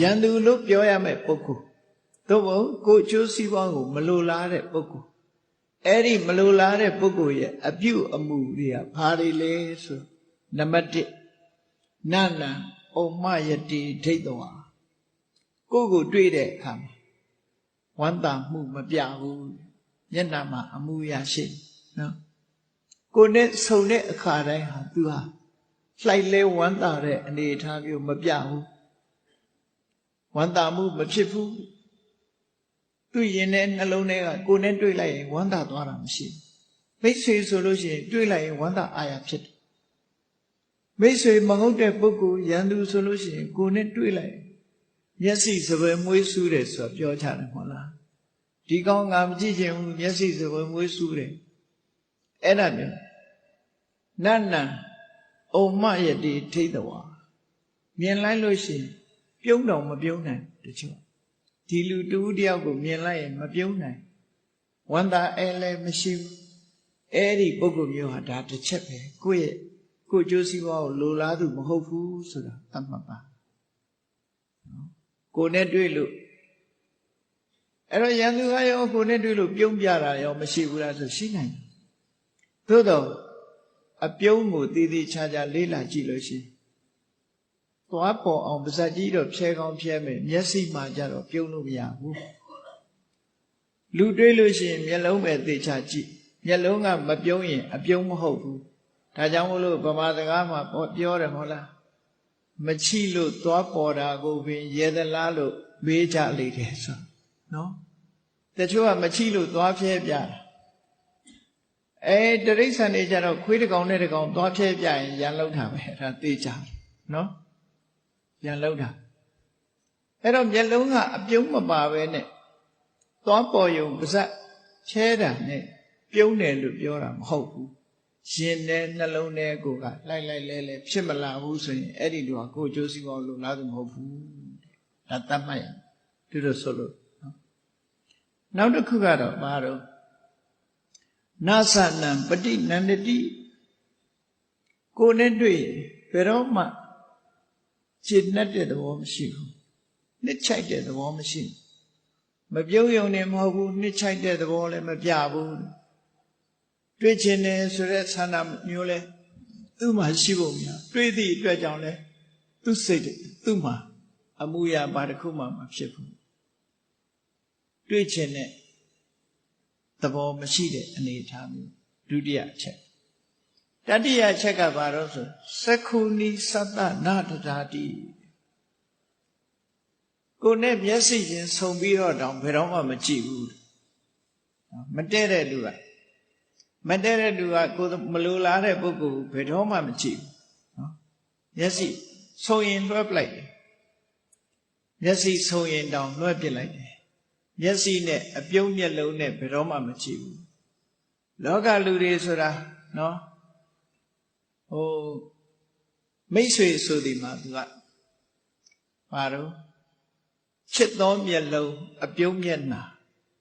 ရန်သူလို့ပြောရမယ့်ပုဂ္ဂိုလ်သို့မဟုတ်ကိုယ်ကျိုးစီးပွားကိုမလိုလားတဲ့ပုဂ္ဂိုလ်အဲ့ဒီမလိုလားတဲ့ပုဂ္ဂိုလ်ရဲ့အပြုအမူတွေကဘာတွေလဲဆိုနံပါတ်1နန္နံဩမယတိဒိဋ္ဌဝါကိုယ့်ကိုတွေ့တဲ့အခါမှာဝမ်းသာမှုမပြဘူးမျက်နှာမှာအမှုရရှိနော်ကိုယ်နဲ့ဆုံတဲ့အခါတိုင်းဟာသူဟာလှိုက်လဲဝမ်းသာတဲ့အနေအထားမျိုးမပြဘူး ဝမ်းသာမှုမဖြစ်ဘူးသူရင်ထဲနှလုံးထဲကကိုယ်နဲ့တွေ့လိုက်ရင်ဝမ်းသာသွားတာမရှိဘူးမိတ်ဆွေဆိုလို့ရှိရင်တွေ့လိုက်ရင်ဝမ်းသာအာရဖြစ်တယ်မိတ်ဆွေမဟုတ်တဲ့ပုဂ္ဂိုလ်ရန်သူဆိုလို့ရှိရင်ကိုယ်နဲ့တွေ့လိုက်မျက်စိစပယ်မွေးဆူးတယ်ဆိုတော့ပြောကြတယ်မဟုတ်လားဒီကောင်းငါမကြည့်ချင်ဘူးမျက်စိစပယ်မွေးဆူးတယ်အဲ့ဒါမျိုးနတ်နံဩမယတိထိတ်တော်မြင်လိုက်လို့ရှိရင် ပြုံးတော်မပြုံးနိုင်တချို့ဒီလူတူတယောက်ကိုမြင်လိုက်ရင်မပြုံးနိုင်ဝန္တာအဲလည်းမရှိဘူးအဲ့ဒီပုဂ္ဂိုလ်မျိုးဟာဒါတစ်ချက်ပဲကိုယ့်ရဲ့ကိုယ်ကျိုးစည်းဝါးကိုလိုလားသူမဟုတ်ဘူးဆိုတာသတ်မှတ်ပါနော်ကိုယ်နဲ့တွေ့လို့အဲ့တော့ရန်သူကရောကိုယ်နဲ့တွေ့လို့ပြုံးပြတာရောမရှိဘူးလားဆိုရှိနိုင်သို့တော့အပြုံးကိုတည်တည်ချာချာလေးလာကြည့်လို့ရှိရင် သွားပေါ်အောင်ပါဇက်ကြီးတော့ဖြဲကောင်းဖြဲမယ်မျက်စိမှကြတော့ပြုံးလို့မရဘူးလူတွေးလို့ရှိရင်မျက်လုံးပဲသေချာကြည့်မျက်လုံးကမပြုံးရင်အပြုံးမဟုတ်ဘူးဒါကြောင့်မို့လို့ဗမာစကားမှာပြောတယ်မဟုတ်လားမချိလို့သွားပေါ်တာကိုပင်ရေသလားလို့မေးကြလိမ့်တယ်ဆိုနော်တချို့ကမချိလို့သွားဖြဲပြတာအဲတရိษံနေကြတော့ခွေးတကောင်နဲ့တကောင်သွားဖြဲပြရင်ရန်လောက်တာပဲအဲ့ဒါသိကြတယ်နော် ရန်လောက်တာအဲ့တော့မျက်လုံးကအပြုံးမပါပဲနဲ့သွားပေါ်ယုံပါဇက်ဖြဲတာနဲ့ပြုံးတယ်လို့ပြောတာမဟုတ်ဘူးရှင်တဲ့နှလုံးထဲကိုကလိုက်လိုက်လဲလဲဖြစ်မလာဘူးဆိုရင်အဲ့ဒီလိုကကိုယ်ကျိုးစီးပွားလို့လားသူမဟုတ်ဘူးဒါတတ်မှတ်ရသူတို့ဆိုလို့နော်နောက်တစ်ခုကတော့ဘာတော့နာသနံပฏิနန္ဒတိကိုယ်နဲ့တွေ့ဘယ်တော့မှ จิตနဲ့တဲ့သဘောမရှိဘူးနှစ်ချိုက်တဲ့သဘောမရှိဘူးမပြုံးယုံနေမဟုတ်ဘူးနှစ်ချိုက်တဲ့သဘောလည်းမပြဘူးတွေ့ချင်တယ်ဆိုတဲ့ဆန္ဒမျိုးလဲသူ့မှာရှိဖို့များတွေ့သည့်အတွက်ကြောင့်လဲသူ့စိတ်သူ့မှာအမှုရာဘာတစ်ခုမှမဖြစ်ဘူးတွေ့ချင်တဲ့သဘောမရှိတဲ့အနေအထားမျိုးဒုတိယအချက် တတိယအချက်ကဘာလို့ဆိုသက္ခုနီသတ္တနာတတာတိကိုနဲ့မျက်စိချင်းဆုံပြီးတော့တောင်ဘယ်တော့မှမကြည့်ဘူးမတည့်တဲ့လူကမတည့်တဲ့လူကကိုမလိုလားတဲ့ပုဂ္ဂိုလ်ဘယ်တော့မှမကြည့်ဘူးနော်မျက်စိဆုံရင်လွှဲပလိုက်တယ်မျက်စိဆုံရင်တောင်လွှဲပစ်လိုက်တယ်မျက်စိနဲ့အပြုံးမျက်လုံးနဲ့ဘယ်တော့မှမကြည့်ဘူးလောကလူတွေဆိုတာနော် ဟိုမိတ်ဆွေဆိုဒီမှာသူကဘာတော့ချစ်သောမျက်လုံးအပြုံးမျက်နှာ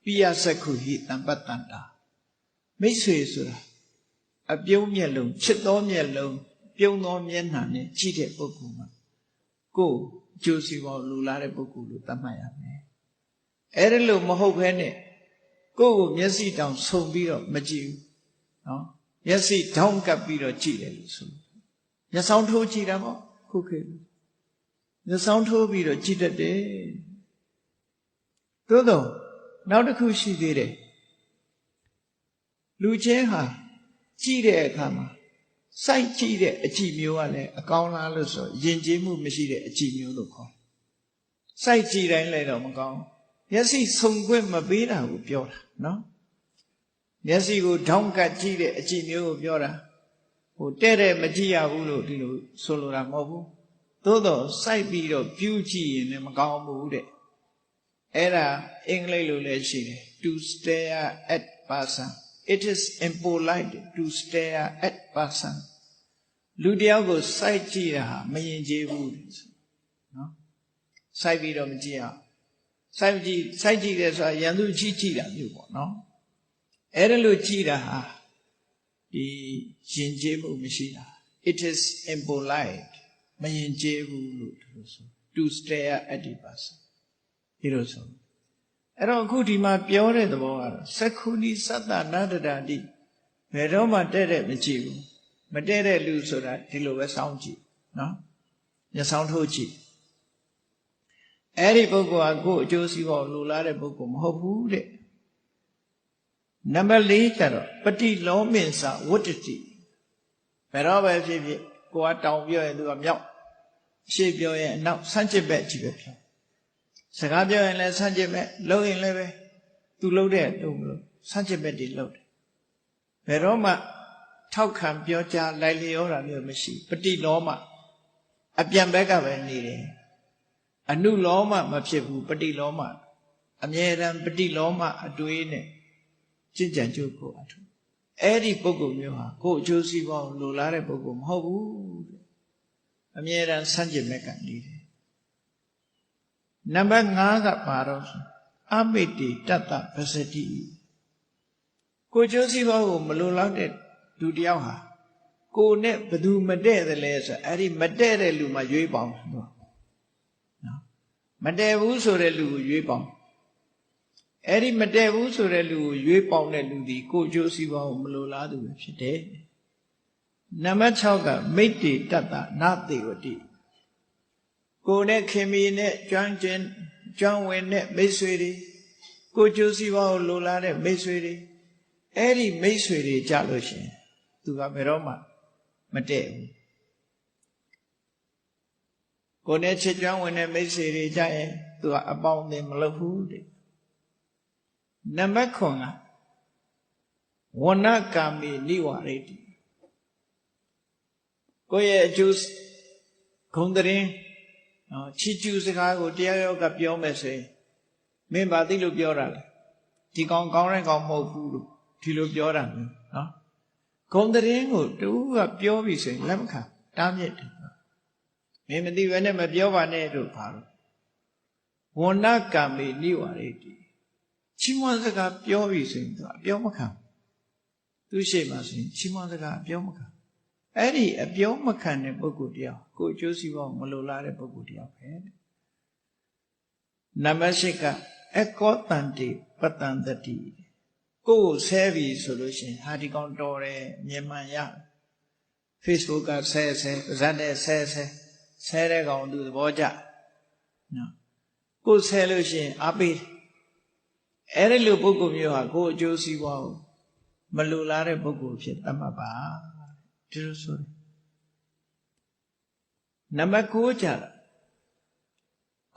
ပိယစက္ခုဟိတံပတ္တန္တာမိတ်ဆွေဆိုတာအပြုံးမျက်လုံးချစ်သောမျက်လုံးပြုံးသောမျက်နှာနဲ့ကြည့်တဲ့ပုဂ္ဂိုလ်မှာကိုယ်ကြိုးစီပေါ်လူလာတဲ့ပုဂ္ဂိုလ်လို့သတ်မှတ်ရမယ်အဲ့ဒါလို့မဟုတ်ဘဲနဲ့ကိုယ့်ကိုမျက်စိတောင်ဆုံပြီးတော့မကြည့်ဘူးနော် မျက်စိထောင်းကပ်ပြီးတော့ကြည့်တယ်လို့ဆိုမျက်စောင်းထိုးကြည့်တာပေါ့ခုခေတ်မျက်စောင်းထိုးပြီးတော့ကြည့်တတ်တယ်သို့တော့နောက်တစ်ခုရှိသေးတယ်လူချင်းဟာကြည့်တဲ့အခါမှာစိုက်ကြည့်တဲ့အကြည့်မျိုးကလည်းအကောင်းလားလို့ဆိုယဉ်ကျေးမှုမရှိတဲ့အကြည့်မျိုးလို့ခေါ်စိုက်ကြည့်တိုင်းလည်းတော့မကောင်းမျက်စိဆုံခွင့်မပေးတာကိုပြောတာနော် မျက်စိကိုထောင်းကတ်ကြည့်တဲ့အကြည့်မျိုးကိုပြောတာဟိုတဲ့တဲ့မကြည့်ရဘူးလို့ဒီလိုဆိုလိုတာမဟုတ်ဘူးသို့တော့စိုက်ပြီးတော့ပြူးကြည့်ရင်လည်းမကောင်းဘူးတဲ့အဲ့ဒါအင်္ဂလိပ်လိုလည်းရှိတယ် to stare at person it is impolite to stare at person လူတယောက်ကိုစိုက်ကြည့်တာဟာမရင်ကျေးဘူးနော်စိုက်ပြီးတော့မကြည့်အောင်စိုက်ကြည့်စိုက်ကြည့်တယ်ဆိုတာရန်သူကြည့်ကြည့်တာမျိုးပေါ့နော် အဲ့ဒါလို့ကြည့်တာဟာဒီယဉ်ကျေးမှုမရှိတာ it is impolite မယဉ်ကျေးဘူးလို့သူဆို to stare at the person ဒီလိုဆိုအဲ့တော့အခုဒီမှာပြောတဲ့သဘောကတော့သက္ခုနီသတ္တနာတတာတိဘယ်တော့မှတဲ့တဲ့မကြည့်ဘူးမတဲ့တဲ့လူဆိုတာဒီလိုပဲစောင့်ကြည့်နော်မျက်စောင်းထိုးကြည့်အဲ့ဒီပုဂ္ဂိုလ်ကကိုယ်အကျိုးစီးပွားလိုလားတဲ့ပုဂ္ဂိုလ်မဟုတ်ဘူးတဲ့ နံပါတ်၄ကျတော့ပฏิလောမင်္စဝတ္တတိဘယ်တော့ပဲဖြစ်ဖြစ်ကိုကတောင်ပြောရင်သူကမြောက်ရှေ့ပြောရင်အနောက်ဆန့်ကျင်ဘက်ကြည့်ပဲဖြစ်စကားပြောရင်လည်းဆန့်ကျင်ဘက်လှုပ်ရင်လည်းပဲသူလှုပ်တဲ့လှုပ်မလို့ဆန့်ကျင်ဘက်တွေလှုပ်တယ်ဘယ်တော့မှထောက်ခံပြောကြားလိုက်လျောတာမျိုးမရှိပฏิလောမအပြန်ဘက်ကပဲနေတယ်အနုလောမမဖြစ်ဘူးပฏิလောမအမြဲတမ်းပฏิလောမအတွေးနဲ့ ကြင်ကြံကြုတ်ကိုအထုအဲ့ဒီပုဂ္ဂိုလ်မျိုးဟာကိုယ်အကျိုးစီးပွားကိုလိုလားတဲ့ပုဂ္ဂိုလ်မဟုတ်ဘူးတဲ့အမြဲတမ်းဆန့်ကျင်ဘက်ကနေတယ်နံပါတ်5ကပါတော့အမိတိတတ္တပစတိကိုကျိုးစီးပွားကိုမလိုလားတဲ့လူတယောက်ဟာကိုနဲ့ဘသူမတည့်တယ်လဲဆိုအဲ့ဒီမတည့်တဲ့လူမှရွေးပေါင်းနော်မတည့်ဘူးဆိုတဲ့လူကိုရွေးပေါင်း အဲ့ဒီမတည့်ဘူးဆိုတဲ့လူကိုရွေးပေါင်းတဲ့လူဒီကိုကျိုးစီးပွားကိုမလိုလားသူပဲဖြစ်တယ်နံပါတ်6ကမိတ်တိတတ္တနာတေဝတိကိုနဲ့ခင်မီနဲ့ကျွမ်းကျင်ကျွမ်းဝင်တဲ့မိတ်ဆွေတွေကိုကျိုးစီးပွားကိုလိုလားတဲ့မိတ်ဆွေတွေအဲ့ဒီမိတ်ဆွေတွေကြလို့ရှင်သူကဘယ်တော့မှမတည့်ဘူးကိုနဲ့ချစ်ကျွမ်းဝင်တဲ့မိတ်ဆွေတွေကြရင်သူကအပေါင်းအသင်းမလုပ်ဘူးတဲ့ နံပါတ်9ကဝဏကာမိနိဝရိတိကိုယ့်ရဲ့အကျိုးဂုံတရင်နော်ချီကျူးစကားကိုတရားရောကပြောမယ်ဆိုရင်မင်းဘာသိလို့ပြောတာလဲဒီကောင်ကောင်းတဲ့ကောင်မဟုတ်ဘူးလို့ဒီလိုပြောတာမျိုးနော်ဂုံတရင်ကိုတူကပြောပြီဆိုရင်လက်မခံတားမြစ်တယ်မင်းမသိဘဲနဲ့မပြောပါနဲ့တို့ပါလို့ဝဏကံမေနိဝရိတိ ချီးမွမ်းစကားပြောပြီဆိုရင်သူအပြောမခံသူရှိမှဆိုရင်ချီးမွမ်းစကားအပြောမခံအဲ့ဒီအပြောမခံတဲ့ပုဂ္ဂိုလ်တရားကိုအကျိုးစီးပွားမလိုလားတဲ့ပုဂ္ဂိုလ်တရားပဲနံပါတ်၈ကအကောတန်တိပတန်တတိကိုယ်ဆဲပြီဆိုလို့ရှိရင်ဟာဒီကောင်တော်တယ်မြင်မှန်ရ Facebook ကဆဲဆဲဇတ်နဲ့ဆဲဆဲဆဲတဲ့ကောင်သူသဘောကျနော်ကိုယ်ဆဲလို့ရှိရင်အားပေး အဲ့ဒီလိုပုဂ္ဂိုလ်မျိုးဟာကိုယ်အကျိုးစီးပွားကိုမလိုလားတဲ့ပုဂ္ဂိုလ်ဖြစ်သတ်မှတ်ပါဒီလိုဆိုတယ်နံပါတ်9ကြတာ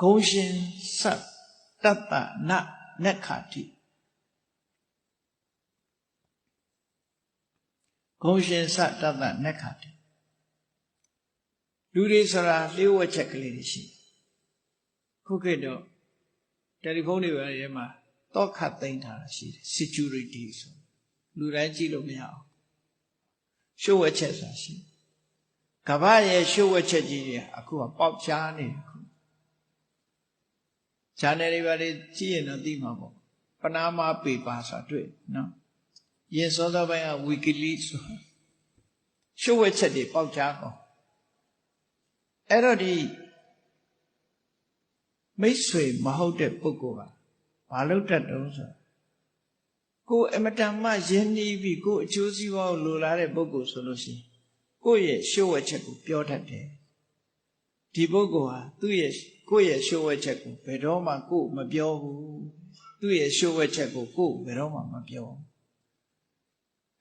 ဂုံရှင်စတ်တတ္တနနက္ခတိဂုံရှင်စတတ္တနက္ခတိလူတွေဆိုတာလျှို့ဝှက်ချက်ကလေးတွေရှိခုခေတ်တော့တယ်လီဖုန်းတွေပဲရဲမှာ တော့ခတ်သိမ်းထားတာရှိတယ် security ဆိုလူတိုင်းကြည့်လို့မရအောင်လျှို့ဝှက်ချက်ဆိုတာရှိကမ္ဘာရဲ့လျှို့ဝှက်ချက်ကြီးတွေအခုကပေါက်ချားနေခု channel တွေပါလေကြည့်ရင်တော့သိမှာပေါ့ပနာမပေပါဆိုတာတွေ့နော်ရင်စောစောပိုင်းက wikileaks ဆိုလျှို့ဝှက်ချက်တွေပေါက်ချားကုန်အဲ့တော့ဒီမိတ်ဆွေမဟုတ်တဲ့ပုဂ္ဂိုလ်က ဘာလို့တတ်တုံးဆိုကိုအမတန်မှယဉ်နီးပြီးကိုအကျိုးစီးပွားကိုလိုလားတဲ့ပုဂ္ဂိုလ်ဆိုလို့ရှိရင်ကိုယ့်ရဲ့ရှုပ်ဝက်ချက်ကိုပြောတတ်တယ်ဒီပုဂ္ဂိုလ်ဟာသူ့ရဲ့ကိုယ့်ရဲ့ရှုပ်ဝက်ချက်ကိုဘယ်တော့မှကိုယ်မပြောဘူးသူ့ရဲ့ရှုပ်ဝက်ချက်ကိုကိုယ်ဘယ်တော့မှမပြော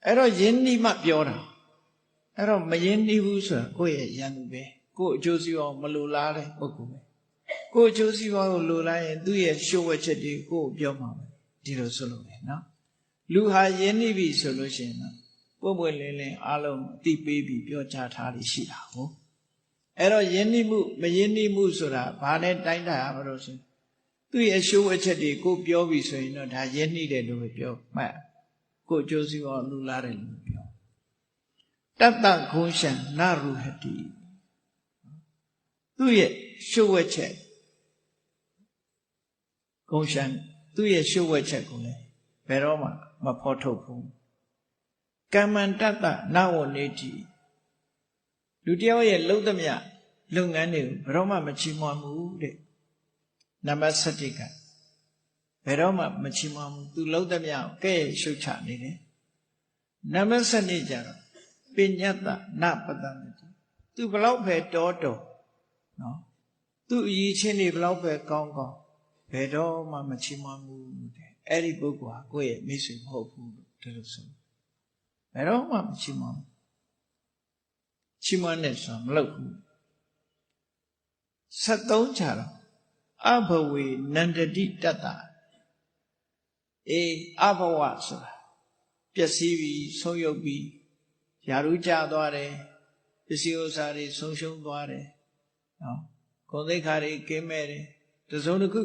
အဲ့တော့ယဉ်နီးမှပြောတာအဲ့တော့မယဉ်နီးဘူးဆိုတာကိုယ့်ရဲ့ရန်သူပဲကိုယ်အကျိုးစီးပွားမလိုလားတဲ့ပုဂ္ဂိုလ်ပဲ ကိုယ်အကျိုးစီးပွားကိုလိုလားရင်သူ့ရဲ့ရှုပ်ဝက်ချက်တွေကိုယ်ပြောမှာပဲဒီလိုဆိုလို့ပဲနော်လူဟာယဉ်နေပြီဆိုလို့ရှိရင်တော့ပွင့်ပွင့်လင်းလင်းအားလုံးအတိပေးပြီးပြောကြားထားလိရှိတာဟုတ်အဲ့တော့ယဉ်နေမှုမယဉ်နေမှုဆိုတာဘာနဲ့တိုင်းတာရမလို့ဆိုသူ့ရဲ့ရှုပ်ဝက်ချက်တွေကိုပြောပြီဆိုရင်တော့ဒါယဉ်နေတယ်လို့ပဲပြောမှတ်ကိုအကျိုးစီးပွားလူလားတယ်လို့ပြောတတ္တခုံရှံနရုဟတိသူ့ရဲ့ရှုပ်ဝက်ချက် ဂုံရှံသူ့ရဲ့ရှုပ်ဝက်ချက်ကိုလည်းဘယ်တော့မှမဖော်ထုတ်ဘူးကမ္မန္တတနဝနေတိလူတယောက်ရဲ့လှုပ်သမျှလုပ်ငန်းတွေကိုဘယ်တော့မှမချီးမွမ်းဘူးတဲ့နံပါတ်7ကဘယ်တော့မှမချီးမွမ်းဘူးသူလုံးသမျှကိုကဲ့ရဲ့ရှုတ်ချနေတယ်နံပါတ်7ကျတော့ပညတ္တနပတ္တမတိသူဘလောက်ပဲတောတော်နော်သူအရေးချင်းတွေဘလောက်ပဲကောင်းကောင်း ဘယ်တော့မှမချီးမွမ်းဘူးတဲ့အဲ့ဒီပုဂ္ဂိုလ်ဟာကိုယ့်ရဲ့မိတ်ဆွေမဟုတ်ဘူးလို့ဒီလိုဆိုဘယ်တော့မှမချီးမွမ်းဘူးချီးမွမ်းတဲ့ဆိုတာမလုပ်ဘူး73ချာတော့အဘဝေနန္တတိတတ္တအေးအဘဝဆိုတာပျက်စီးပြီးဆုံးယုတ်ပြီးယာရုကြသွားတယ်ပစ္စည်းဥစ္စာတွေဆုံးရှုံးသွားတယ်နော်ဂုဏ်သိက္ခာတွေကင်းမဲ့တယ်တစုံတစ်ခု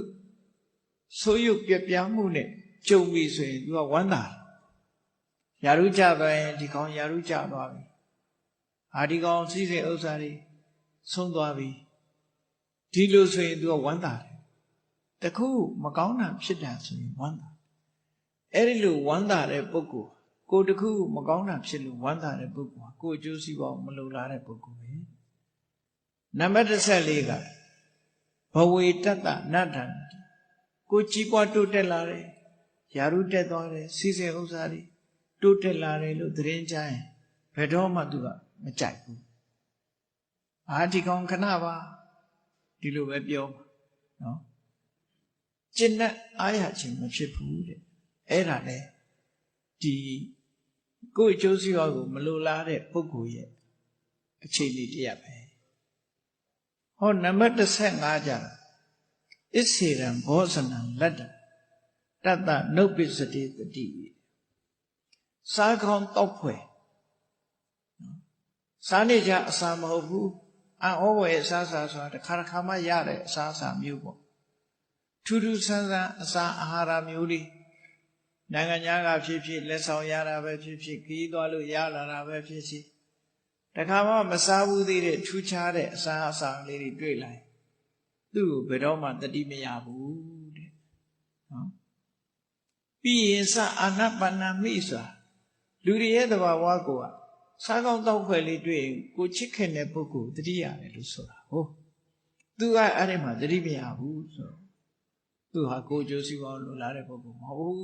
ဆိုးရုပ်ပြပြမှုနဲ့ကြုံပြီဆိုရင်သူကဝမ်းသာတယ်ယာရုကြသွားရင်ဒီကောင်ယာရုကြသွားပြီအာဒီကောင်စီးစိမ်ဥစ္စာတွေဆုံးသွားပြီဒီလိုဆိုရင်သူကဝမ်းသာတယ်တခုမကောင်းတာဖြစ်တာဆိုရင်ဝမ်းသာအဲ့ဒီလိုဝမ်းသာတဲ့ပုဂ္ဂိုလ်ကိုတခုမကောင်းတာဖြစ်လို့ဝမ်းသာတဲ့ပုဂ္ဂိုလ်ဟာကိုအကျိုးစီးပွားမလုံလားတဲ့ပုဂ္ဂိုလ်ပဲနံပါတ်14ကဘဝေတတ္တနတ္တံ ကိုကြီးပွားတိုးတက်လာတယ်ယာရုတက်သွားတယ်စီစဉ်ဥစ္စာတွေတိုးတက်လာတယ်လို့သတင်းကြရင်ဘယ်တော့မှသူကမကြိုက်ဘူးအာဒီကောင်ခဏပါဒီလိုပဲပြောမှာနော်ကျင့်တဲ့အားရခြင်းမဖြစ်ဘူးတဲ့အဲ့ဒါလေဒီကိုယ်အကျိုးစီးပွားကိုမလိုလားတဲ့ပုဂ္ဂိုလ်ရဲ့အခြေအနေတရပဲဟောနံပါတ်15ကြ အစ္ဆေရံဘောဇနံလတ္တတတ္တနုပ္ပစ္စတိတတိစားကောင်းတောက်ဖွယ်စားနေကြအစာမဟုတ်ဘူးအံ့ဩဝယ်အစားအစာဆိုတာတစ်ခါတစ်ခါမှရတဲ့အစားအစာမျိုးပေါ့ထူးထူးဆန်းဆန်းအစာအာဟာရမျိုးလေးနိုင်ငံသားကဖြစ်ဖြစ်လက်ဆောင်ရတာပဲဖြစ်ဖြစ်ခီးသွားလို့ရလာတာပဲဖြစ်ဖြစ်တခါမှမစားဘူးသေးတဲ့ထူးခြားတဲ့အစာအစာလေးတွေတွေ့လိုက် သူ့ကိုဘယ်တော့မှတတိမရဘူးတဲ့နော်ပြီးရင်စအာနပါဏမိစွာလူတွေရဲ့သဘာဝကိုကစားကောင်းတောက်ဖွဲ့လေးတွေ့ရင်ကိုချစ်ခင်တဲ့ပုဂ္ဂိုလ်တတိရတယ်လို့ဆိုတာဟုတ်သူကအဲ့ဒီမှာတတိမရဘူးဆိုသူဟာကိုကြိုးစီပေါင်းလိုလားတဲ့ပုဂ္ဂိုလ်မဟုတ်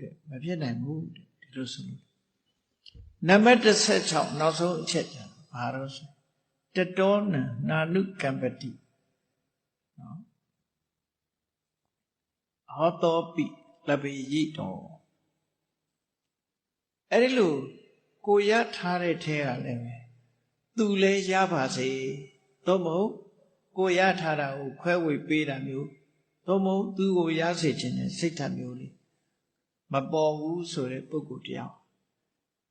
တဲ့မဖြစ်နိုင်ဘူးတဲ့ဒီလိုဆိုလို့နံပါတ်16နောက်ဆုံးအချက်ကြဘာလို့ဆိုတတောနံနာနုကံပတိ နော်ဟောတောပိလပိယိတောအဲ့ဒီလိုကိုရထားတဲ့ထဲကလည်းပဲသူလည်းရပါစေသို့မဟုတ်ကိုရထားတာကိုခွဲဝေပေးတာမျိုးသို့မဟုတ်သူကိုရစေခြင်းနဲ့စိတ်ဓာတ်မျိုးလေးမပေါ်ဘူးဆိုတဲ့ပုဂ္ဂိုလ်တယောက်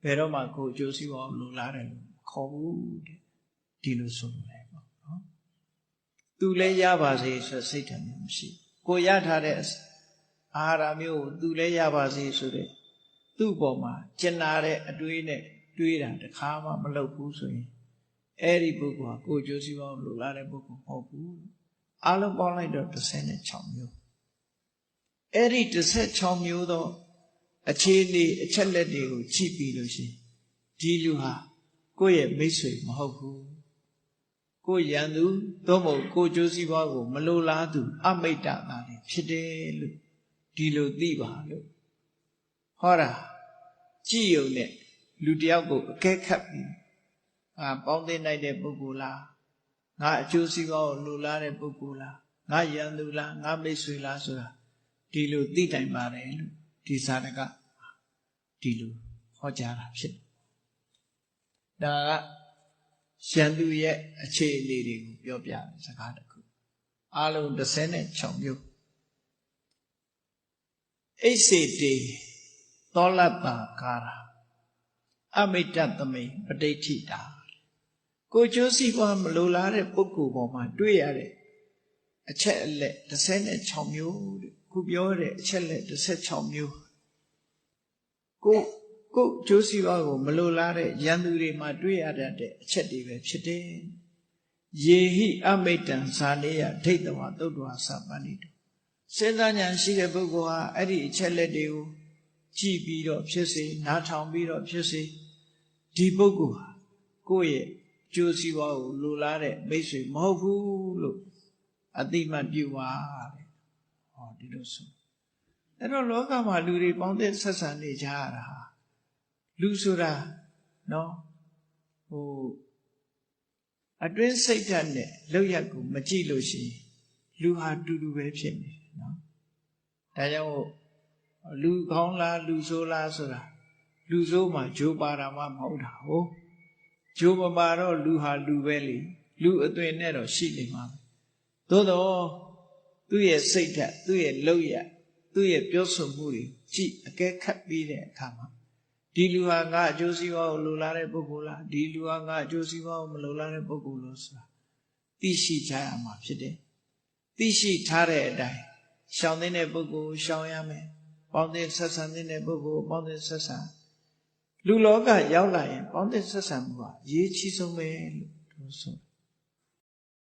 ဘယ်တော့မှကိုအကျိုးစီးပွားလိုလားတယ်လို့ခေါ်ဘူးတဲ့ဒီလိုဆိုလို့လည်းပေါ့နော် သူလည်းရပါစေဆိုစိတ်ဓာတ်မျိုးမရှိကိုရထားတဲ့အာဟာရမျိုးကိုသူလည်းရပါစေဆိုတဲ့သူ့ပေါ်မှာကျင်နာတဲ့အတွေးနဲ့တွေးတာတခါမှမလုပ်ဘူးဆိုရင်အဲ့ဒီပုဂ္ဂိုလ်ဟာကိုကြိုးစီးပေါင်းလိုလားတဲ့ပုဂ္ဂိုလ်မဟုတ်ဘူးအလုံးပေါင်းလိုက်တော့36မျိုးအဲ့ဒီ16မျိုးသောအခြေအနေအချက်လက်တွေကိုကြည့်ပြီးလို့ရှိရင်ဒီလူဟာကိုယ့်ရဲ့မိတ်ဆွေမဟုတ်ဘူး ကိုယ်ရန်သူသို့မဟုတ်ကိုကြိုးစည်းပွားကို မလိုလားသူ အမိတ်တသာဖြစ်တယ်လို့ဒီလိုသိပါလို့ဟောတာကြည်ယုံနဲ့လူတယောက်ကိုအကဲခတ်ပြီးအာပေါင်းသိနိုင်တဲ့ပုဂ္ဂိုလ်လားငါအကျိုးစီးပွားကိုလိုလားတဲ့ပုဂ္ဂိုလ်လားငါယံသူလားငါမိတ်ဆွေလားဆိုတာဒီလိုသိတိုင်ပါတယ်လို့ဒီစာတကဒီလိုဟောကြားတာဖြစ်ဒါက ရှန်သူရဲ့အခြေအနေတွေကိုပြောပြတဲ့စကားတစ်ခုအလုံး36မျိုးအိစေတေသောလတ္တာကာရာအမိတ္တသမိန်ပဋိဋ္ဌိတာကိုကျိုးစီပွားမလိုလားတဲ့ပုဂ္ဂိုလ်ပေါ်မှာတွေ့ရတဲ့အချက်အလက်16မျိုးတဲ့ခုပြောတဲ့အချက်လက်16မျိုးကို ကိုကျိုးစီပွားကို မလိုလားတဲ့ရန်သူတွေမှာတွေ့ရတဲ့အချက်တွေပဲဖြစ်တယ်ယေဟိအမိတ္တံဇာနေယဒိဋ္ဌဝသုတ္တဝါသပန္နိတုစဉ်းစားဉာဏ်ရှိတဲ့ပုဂ္ဂိုလ်ဟာအဲ့ဒီအချက်လက်တွေကိုကြည်ပြီးတော့ဖြစ်စေနားထောင်ပြီးတော့ဖြစ်စေဒီပုဂ္ဂိုလ်ဟာကိုယ့်ရဲ့ကျိုးစီးပွားကိုလိုလားတဲ့မိတ်ဆွေမဟုတ်ဘူးလို့အတိမတ်ပြုပါတဲ့ဟောဒီလိုဆိုအဲ့တော့လောကမှာလူတွေပေါင်းတဲ့ဆက်ဆံနေကြရတာဟာ လူဆိုတာနော်ဟိုအတွင်းစိတ်ဓာတ်နဲ့လောက်ရက်ကိုမကြည့်လို့ရှိရင်လူဟာတူတူပဲဖြစ်နေတယ်နော်ဒါကြောင့်လူကောင်းလားလူဆိုးလားဆိုတာလူဆိုးမှဂျိုးပါတာမှမဟုတ်တာဟုတ်ဂျိုးမပါတော့လူဟာလူပဲလေလူအသွင်နဲ့တော့ရှိနေမှာပဲသို့တော့သူ့ရဲ့စိတ်ဓာတ်သူ့ရဲ့လောက်ရက်သူ့ရဲ့ပြောဆိုမှုတွေကြည့်အကဲခတ်ပြီးတဲ့အခါမှာ ဒီလူဟာငါအကျိုးစီးပွားကိုလိုလားတဲ့ပုဂ္ဂိုလ်လားဒီလူဟာငါအကျိုးစီးပွားကိုမလိုလားတဲ့ပုဂ္ဂိုလ်လို့ဆိုတာသိရှိကြရမှာဖြစ်တယ်သိရှိထားတဲ့အတိုင်းရှောင်တဲ့ပုဂ္ဂိုလ်ရှောင်ရမယ်ပေါင်းတဲ့ဆက်ဆံတဲ့ပုဂ္ဂိုလ်ပေါင်းတဲ့ဆက်ဆံလူလောကရောက်လာရင်ပေါင်းတဲ့ဆက်ဆံမှုကအရေးကြီးဆုံးပဲလို့သူဆိုတယ်